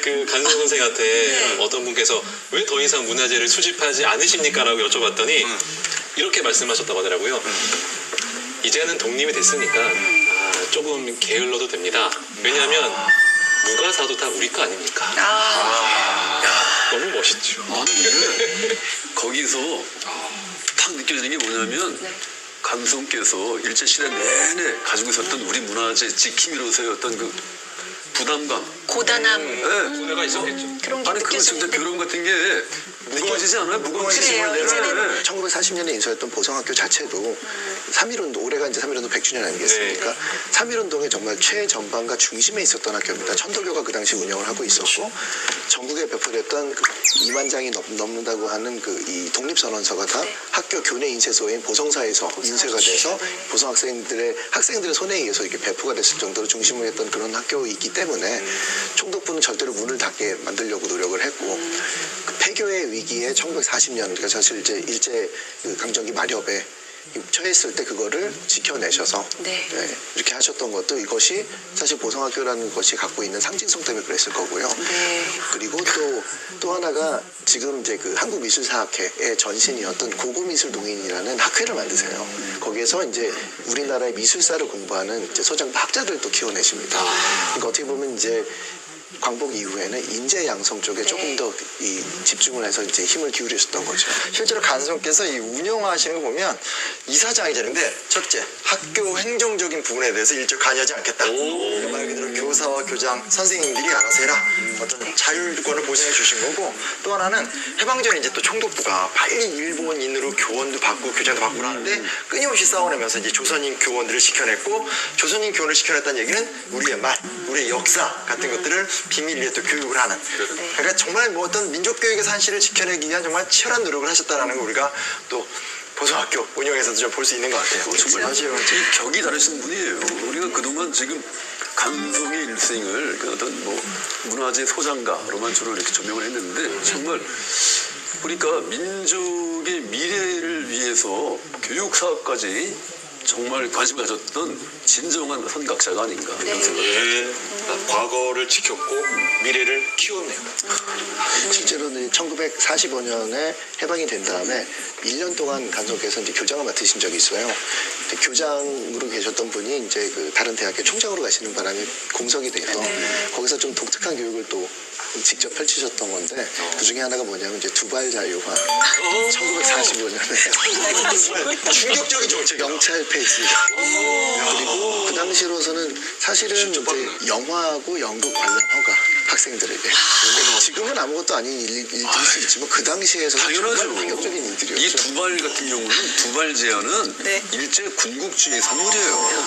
저희한테 네. 어떤 분께서 왜 더 이상 문화재를 수집하지 않으십니까? 라고 여쭤봤더니 이렇게 말씀하셨다고 하더라고요. 이제는 독립이 됐으니까 아, 조금 게을러도 됩니다. 왜냐하면 누가 사도 다 우리 거 아닙니까? 아, 너무 멋있죠. 아니, 거기서 탁 느껴지는 게 뭐냐면 감성께서 일제시대 내내 가지고 있었던 우리 문화재 지킴이로서의 어떤 그 부담감 고단함. 네. 문화가 있었겠죠. 그런 게 아니 그거 진짜 느껴지는 결혼 같은 게 느껴지지 않아요? 무거운 그래요. 이제는 1940년에 인수했던 보성학교 자체도 3.1운동, 올해가 이제 3.1운동 100주년 아니겠습니까? 네. 3.1운동의 정말 최전방과 중심에 있었던 학교입니다. 천도교가 그 당시 운영을 하고 있었고, 전국에 배포됐던 그 2만 장이 넘, 넘는다고 하는 그 이 독립선언서가 다 네. 학교 교내 인쇄소인 보성사에서 인쇄가 돼서 네. 보성 학생들의 학생들의 손에 의해서 이렇게 배포가 됐을 정도로 중심을 했던 그런 학교이기 때문에 총독부는 절대로 문을 닫게 만들려고 노력을 했고 그 폐교의 위기에 1940년 그러니까 사실 이제 일제 그 강점기 마렵에 처했을 때 그거를 지켜내셔서 네. 이렇게 하셨던 것도 이것이 사실 보성학교라는 것이 갖고 있는 상징성 때문에 그랬을 거고요. 네. 그리고 또, 또 하나가 지금 이제 그 한국미술사학회의 전신이었던 고고미술동인이라는 학회를 만드세요. 거기에서 이제 우리나라의 미술사를 공부하는 이제 소장파 학자들도 키워내십니다. 그러니까 어떻게 보면 이제 광복 이후에는 인재 양성 쪽에 조금 더 이 집중을 해서 이제 힘을 기울이셨던 거죠. 실제로 간성께서 이 운영하시는 거 보면 이사장이 되는데 첫째 학교 행정적인 부분에 대해서 일절 관여하지 않겠다. 그러니까 말 그대로 교사와 교장 선생님들이 알아서 해라. 어떤 자율권을 보장해 주신 거고 또 하나는 해방 전에 이제 또 총독부가 빨리 일본인으로 교원도 받고 교장도 받고 하는데 끊임없이 싸워내면서 이제 조선인 교원들을 시켜냈고 조선인 교원을 시켜냈다는 얘기는 우리의 맛, 우리의 역사 같은 것들을 비밀리에 또 교육을 하는. 그러니까 정말 뭐 어떤 민족 교육의 산실을 지켜내기 위한 정말 치열한 노력을 하셨다라는 거 우리가 또 보성학교 운영에서도 좀 볼 수 있는 것 같아요. 정말 맞아요. 이 격이 다르신 분이에요. 우리가 그동안 지금 감성의 일생을 그 어떤 뭐 문화재 소장가로만 주로 이렇게 조명을 했는데 정말 보니까 민족의 미래를 위해서 교육 사업까지 정말 관심 가졌던 진정한 선각자가 아닌가 이런 생각을 네. 과거를 지켰고 미래를 키웠네요. 실제로 는 1945년에 해방이 된 다음에 1년 동안 간성께서 이제 교장을 맡으신 적이 있어요. 교장으로 계셨던 분이 이제 그 다른 대학교 총장으로 가시는 바람에 공석이 돼서 거기서 좀 독특한 교육을 또 직접 펼치셨던 건데 그 중에 하나가 뭐냐면 이제 두발 자유화 1945년에 충격적인 정책. 영찰 폐지 그리고 그 당시로서는 사실은 이제 영화하고 연극 관람 허가 학생들에게 지금은 아무것도 아닌 일, 일일 수 있지만 그 당시에서 당연하죠. 정말 파격적인 일들이었죠. 이 두발 같은 경우는 두발 제한은 네. 일제 군국주의 선물이에요.